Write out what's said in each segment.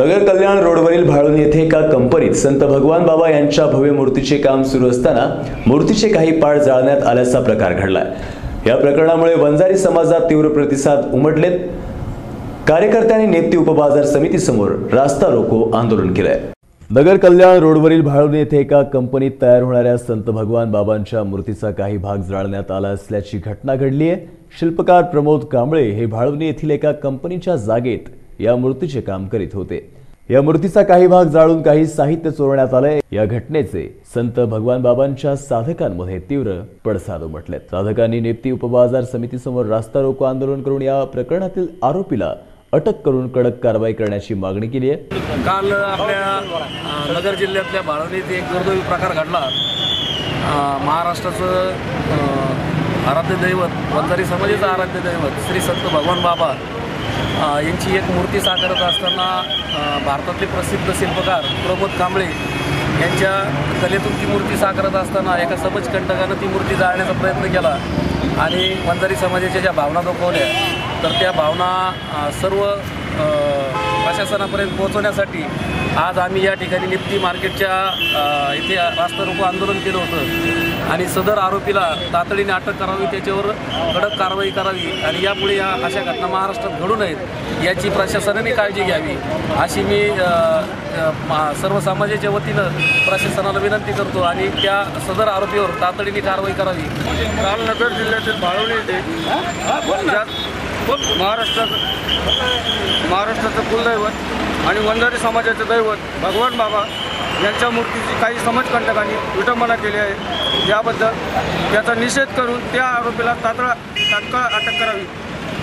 नगर कल्याण रोडवरील भाळून येथे एका कंपनीत संत भगवान बाबा यांच्या भव्य मूर्तीचे काम सुरू असताना मूर्तीचे काही पाठ जाळण्यात आल्याचा प्रकार घडलाय. या प्रकरणामुळे वंजारी समाजात तीव्र प्रतिसाद उमटलेत. कार्यकर्त्यांनी नेप्ती उपबाजार समितीसमोर रास्ता रोको आंदोलन केलंय. नगर कल्याण रोडवरील भाळून येथे एका कंपनीत तयार होणाऱ्या संत भगवान बाबांच्या मूर्तीचा काही भाग जाळण्यात आला असल्याची घटना घडली आहे शिल्पकार प्रमोद कांबळे हे भाळवणी येथील एका कंपनीच्या जागेत या मूर्तीचे काम करीत होते. या मूर्तीचा काही भाग जाळून काही साहित्य चोरण्यात आलंय. या घटनेचे संत भगवान बाबांच्या साधकांमध्ये तीव्र पडसाद उमटले साधकांनी नेप्ती उपबाजार समितीसमोर रास्ता रोको आंदोलन करून या प्रकरणातील आरोपीला अटक करून कडक कारवाई करण्याची मागणी केली आहे. काल आपल्या नगर जिल्ह्यातल्या बाळवणीत एक दुर्दैवी प्रकार घडला. महाराष्ट्राचं आराध्य दैवत वंजारी समाजाचं आराध्य दैवत श्री संत भगवान बाबा यांची एक मूर्ती साकारत असताना भारतातले प्रसिद्ध शिल्पकार प्रमोद कांबळे यांच्या कलेतून ती मूर्ती साकारत असताना एका समजकंटकानं ती मूर्ती जाळण्याचा प्रयत्न केला आणि वंजारी समाजाच्या ज्या भावना दाखवल्या तर त्या भावना सर्व प्रशासनापर्यंत पोहोचवण्यासाठी आज आम्ही या ठिकाणी निफ्टी मार्केटच्या इथे रास्ता रोको आंदोलन केलं होतं. आणि सदर आरोपीला तातडीने अटक करावी त्याच्यावर कडक कारवाई करावी आणि यापुढे या अशा घटना महाराष्ट्रात घडू नयेत याची प्रशासनाने काळजी घ्यावी अशी मी सर्व समाजाच्या वतीनं प्रशासनाला विनंती करतो आणि त्या सदर आरोपीवर तातडीने कारवाई करावी. काल नगर जिल्ह्यातील बाळवणी येथे ज्यात महाराष्ट्राचं महाराष्ट्राचं कुलदैवत आणि वंजारी समाजाचं दैवत भगवान बाबा यांच्या मूर्तीची काही समाजकंटकांनी विटंबना केली आहे. याबद्दल त्याचा निषेध करून त्या आरोपीला तात्काळ तात्काळ अटक करावी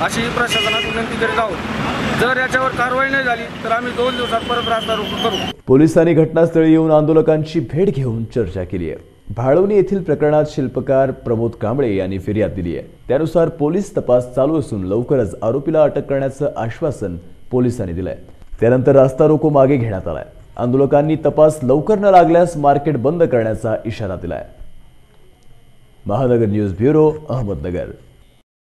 अशी प्रशासनात विनंती करीत आहोत. जर याच्यावर कारवाई नाही झाली तर आम्ही दोन दिवसात परत रास्ता रोको करू. पोलिसांनी घटनास्थळी येऊन आंदोलकांची भेट घेऊन चर्चा केली आहे. भाळवणी येथील प्रकरणात शिल्पकार प्रमोद कांबळे यांनी फिर्याद दिली आहे. त्यानुसार पोलीस तपास चालू असून लवकरच आरोपीला अटक करण्याचं आश्वासन पोलिसांनी दिलंय. त्यानंतर रास्ता रोको मागे घेण्यात आलाय. आंदोलकांनी तपास लवकर न लागल्यास मार्केट बंद करण्याचा इशारा दिलाय. महानगर न्यूज ब्युरो अहमदनगर.